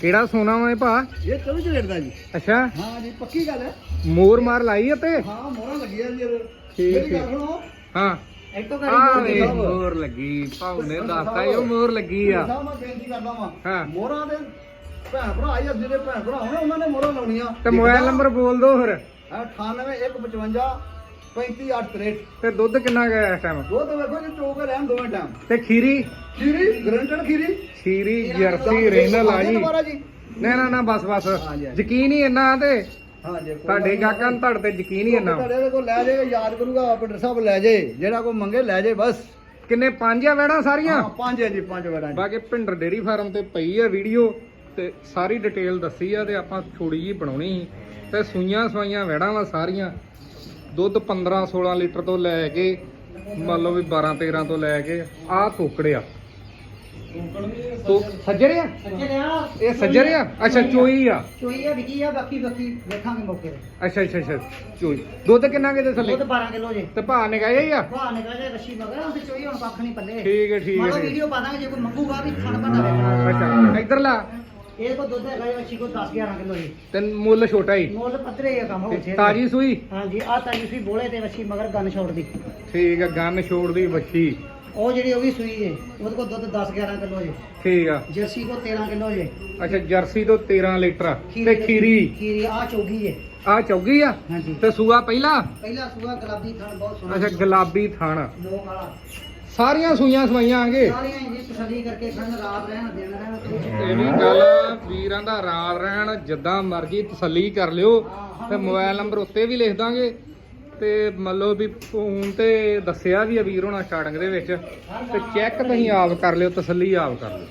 ਕਿਹੜਾ ਸੋਨਾ ਵਾ ਇਹ ਭਾ? ਇਹ ਚੌਵੀ ਕੈਰੇਟ ਦਾ ਜੀ। ਅੱਛਾ। ਹਾਂ ਜੀ ਪੱਕੀ ਗੱਲ ਹੈ। ਮੋਰ ਮਾਰ ਲਾਈ ਅਤੇ ਹਾਂ ਮੋਹਰਾਂ ਲੱਗੀਆਂ ਜੀ ਇਹਦੇ। ਠੀਕ, ਮੇਰੀ ਗੱਲ ਠੀਕ। ਸੁਣੋ। ਹਾਂ। ਐਕਟੋ ਆ ਵੇ ਮੋਰ ਲੱਗੀ। ਭਾਉ ਨੇ ਦੱਸਤਾ ਇਹ ਮੋਰ ਲੱਗੀ ਆ। ਸਾਹਿਬ ਮੈਂ ਬੇਨਤੀ ਕਰਦਾ ਵਾਂ। ਹਾਂ। ਮੋਹਰਾਂ ਦੇ ਭੈਣ ਭਰਾ ਆਈ ਜਿਹੜੇ ਭੈਣ ਭਰਾ ਹੋਣੇ ਉਹਨਾਂ ਨੇ ਮੋਹਰਾਂ ਲਾਉਣੀਆਂ। ਤੇ ਮੋਬਾਈਲ ਨੰਬਰ ਬੋਲ ਦੋ ਫਿਰ 98155 35863 ਤੇ ਦੁੱਧ ਕਿੰਨਾ ਗਿਆ ਇਸ ਟਾਈਮ ਦੁੱਧ ਵੇਖੋ ਜੀ ਚੋ ਕੇ ਰਹਿਣ ਦੋਵੇਂ ਟਾਈਮ ਤੇ ਖੀਰੀ? ਖੀਰੀ ਗਰੰਟਡ ਖੀਰੀ? ਖੀਰੀ ਜਰਸੀ ਰੇਨਲ ਆ ਜੀ ਦੁਬਾਰਾ ਜੀ। ਨਾ ਨਾ ਨਾ ਬਸ ਬਸ। ਹਾਂਜੀ, ਹਾਂਜੀ। ਯਕੀਨ ਹੀ ਇੰਨਾ ਤੇ। ਹਾਂ ਜੀ ਤੁਹਾਡੇ ਗਾਹਕਾਂ ਨੂੰ ਤੁਹਾਡੇ ਤੇ ਯਕੀਨ ਹੀ ਇੰਨਾ। ਤੁਹਾਡੇ ਕੋਲ ਲੈ ਜਾਏਗਾ ਯਾਦ ਕਰੂਗਾ ਆਪਣਾ ਸਾਹਿਬ ਲੈ ਜੇ ਜਿਹੜਾ ਕੋਈ ਮੰਗੇ ਲੈ ਜੇ ਬਸ। ਕਿੰਨੇ ਪੰਜ ਆ ਵੈਣਾ ਸਾਰੀਆਂ? ਹਾਂ ਪੰਜ ਹੈ ਜੀ ਪੰਜ ਵੜਾਂ ਜੀ। ਬਾਕੀ ਭਿੰਡਰ ਡੇਰੀ ਫਾਰਮ ਤੇ ਪਈ ਆ ਵੀਡੀਓ ਤੇ ਸਾਰੀ ਡਿਟੇਲ ਦੱਸੀ ਆ ਤੇ ਆਪਾਂ ਥੋੜੀ ਜੀ ਬਣਾਉਣੀ ਸੀ। ਤੇ ਸੂਈਆਂ ਸਵਾਈਆਂ ਵੈੜਾਂ ਵਾ ਸਾਰੀਆਂ। ਦੁੱਧ 15 16 ਲੀਟਰ ਤੋਂ ਲੈ ਕੇ ਮੰਨ ਲਓ ਵੀ 12 13 ਤੋਂ ਲੈ ਕੇ ਆਹ ਤੋਕੜੇ ਆ। ਤੋ ਸੱਜਰੇ ਆ? ਇਹ ਸੱਜਰੇ ਆ? ਅੱਛਾ ਚੋਈ ਆ। ਚੋਈ ਆ। ਵਿਕੀ ਆ ਬਾਕੀ ਬਾਕੀ ਵੇਖਾਂਗੇ ਮੌਕੇ ਤੇ। ਅੱਛਾ ਅੱਛਾ ਅੱਛਾ ਚੋਈ। ਦੁੱਧ ਕਿੰਨਾ ਕਿਤੇ ਥੱਲੇ? ਦੁੱਧ 12 ਕਿਲੋ ਜੇ। ਤੇ ਭਾ ਨਿਗਾਇਆ ਹੀ ਆ? ਭਾਅ ਨਿਕਲ ਜਾਏ ਰੱਸ਼ੀ ਮਗਰ ਉਹ ਤੇ ਚੋਈ ਹੁਣ ਕੱਖ ਨਹੀਂ ਪੱਲੇ। ਠੀਕ ਹੈ ਠੀਕ ਹੈ ਵੀਡੀਓ ਪਾ ਦਾਂਗੇ ਜੇ ਕੋਈ ਮੰਗੂਗਾ ਵੀ ਥਣ ਭੰਡਾ ਵੇਖਣਾ। ਅੱਛਾ ਇੱਧਰ ਲਾ। ਇਹ ਕੋ ਦੁੱਧ ਹੈਗਾ ਜੀ ਅੱਛੀ ਕੋ 10 11 ਕਿਲੋ ਜੀ। ਤੇ ਮੁੱਲ ਛੋਟਾ ਹੀ। ਮੁੱਲ ਪੱਧਰੇ ਹੀ ਆ ਕੰਮ ਹੋ ਤਾਜੀ ਸੂਈ? ਹਾਂਜੀ ਆ ਤਾਜੀ ਸੀ ਬੋਲੇ ਤੇ ਅੱਛੀ ਮਗਰ ਗਨ ਛੋੜਦੀ। ਠੀਕ ਆ ਗੰਨ ਛੋੜਦੀ ਬੱਚੀ ਉਹ ਜਿਹੜੀ ਉਹ ਵੀ ਸੂਈ ਜੇ ਉਹਦੇ ਕੋਲ ਦੁੱਧ 10 11 ਕਿਲੋ ਜੇ ਠੀਕ ਆ। ਜਰਸੀ ਕੋ 13 ਕਿਲੋ ਜੇ ਅੱਛਾ ਜਰਸੀ ਤੋਂ 13 ਲੀਟਰ ਤੇ ਖੀਰੀ? ਖੀਰੀ ਆ ਚੋਗੀ ਜੇ ਆ ਚੌਗੀ ਆ? ਹਾਂਜੀ। ਤੇ ਸੂਆ ਪਹਿਲਾ? ਪਹਿਲਾ ਸੂਆ ਗੁਲਾਬੀ ਥਣ ਬਹੁਤ ਸੋਹਣਾ ਅੱਛਾ ਗੁਲਾਬੀ ਥਣ। ਲੋਕ ਵਾਲਾ। ਸਾਰੀਆਂ ਸੂਈਆਂ ਸਵਾਈਆਂ ਆਗੇ? ਸਾਰੀਆਂ ਇੰਜੀ ਤਸੱਲੀ ਕਰਕੇ ਖੰਡ ਰਾਤ ਰਹਿਣ ਦਿਨ ਰਹਿਣ। ਇਹ ਵੀ ਗੱਲ ਵੀਰਾਂ ਦਾ ਰਾਲ ਰਹਿਣ ਜਿੱਦਾਂ ਮਰਜ਼ੀ ਤਸੱਲੀ ਕਰ ਲਿਓ ਤੇ ਮੋਬਾਈਲ ਨੰਬਰ ਉੱਤੇ ਵੀ ਲਿਖ ਦਾਂਗੇ। ਤੇ ਮੰਨ ਵੀ ਹੁਣ ਤੇ ਦੱਸਿਆ ਵੀ ਆ ਵੀਰ ਹੋਣਾ ਸਟਾਰਟਿੰਗ ਦੇ ਵਿੱਚ, ਤੇ ਚੈੱਕ ਤੁਸੀਂ ਆਪ ਕਰ ਲਿਓ, ਤਸੱਲੀ ਆਪ ਕਰ ਲਿਓ।